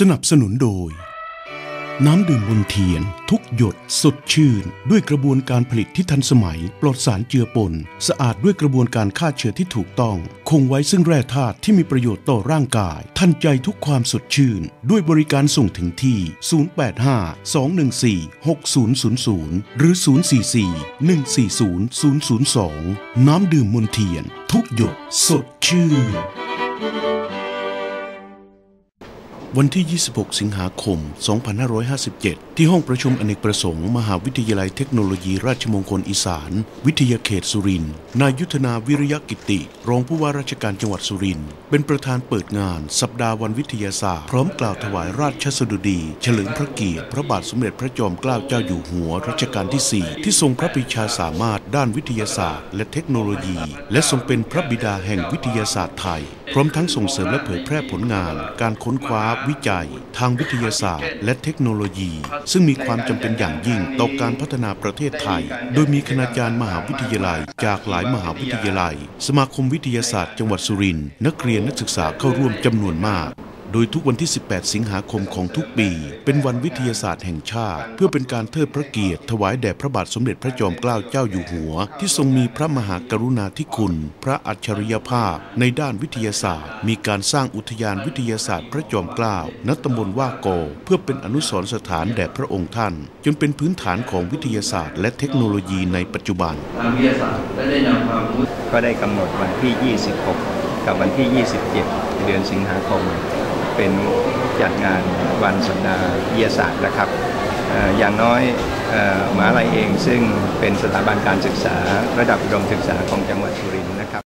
สนับสนุนโดย น้ำดื่มบนเทียน ทุกหยดสดชื่น ด้วยกระบวนการผลิตที่ทันสมัย ปลอดสารเจือปน สะอาดด้วยกระบวนการฆ่าเชื้อที่ถูกต้อง คงไว้ซึ่งแร่ธาตุที่มีประโยชน์ต่อร่างกาย ทันใจทุกความสดชื่น ด้วยบริการส่งถึงที่ 085 214 6000 หรือ 044 140 002 น้ำดื่มมนเทียน ทุกหยดสดชื่น วันที่ 26 สิงหาคม 2557 ที่ห้องประชุมอเนกประสงค์ มหาวิทยาลัยเทคโนโลยีราชมงคลอีสาน วิทยาเขตสุรินทร์นายยุทธนาวิริยกิติ รองผู้ว่าราชการจังหวัดสุรินทร์เป็นประธานเปิดงาน สัปดาห์วันวิทยาศาสตร์ พร้อมกล่าวถวายราชสดุดี เฉลิมพระเกียรติ พระบาทสมเด็จพระจอมเกล้าเจ้าอยู่หัวรัชกาลที่ 4 ที่ทรงพระปรีชาสามารถด้านวิทยาศาสตร์ และเทคโนโลยี และทรงเป็นพระบิดาแห่งวิทยาศาสตร์ไทย พร้อมทั้งส่งเสริมและเผยแพร่ผลงาน การค้นคว้าวิจัย ทางวิทยาศาสตร์ และเทคโนโลยี ซึ่งมีความจำเป็นอย่างยิ่งต่อการพัฒนาประเทศไทย โดยมีคณาจารย์มหาวิทยาลัย จากหลายมหาวิทยาลัย สมาคมวิทยาศาสตร์ จังหวัดสุรินทร์นักเรียนนักศึกษาเข้าร่วมจำนวนมาก โดยทุกวันที่ 18 สิงหาคมของทุกปี เป็นวันวิทยาศาสตร์แห่งชาติ เพื่อเป็นการเทิดพระเกียรติถวายแด่พระบาทสมเด็จพระจอมเกล้าเจ้าอยู่หัว ที่ทรงมีพระมหากรุณาธิคุณ พระอัจฉริยภาพ ในด้านวิทยาศาสตร์ มีการสร้างอุทยานวิทยาศาสตร์พระจอมเกล้าณตำบลว่าโก เพื่อเป็นอนุสรณ์สถานแด่พระองค์ท่าน จนเป็นพื้นฐานของวิทยาศาสตร์ และเทคโนโลยีในปัจจุบันทางวิทยาศาสตร์และได้นำความรู้ก็ได้กำหนดวันที่ 26 กับวันที่ 27 เดือนสิงหาคม เป็นจัดงานวันสัปดาห์วิทยาศาสตร์นะครับอย่างน้อยหมหาลัยเองซึ่งเป็นสถาบันการศึกษาระดับอุดมศึกษาของจังหวัดสุรินทร์นะครับ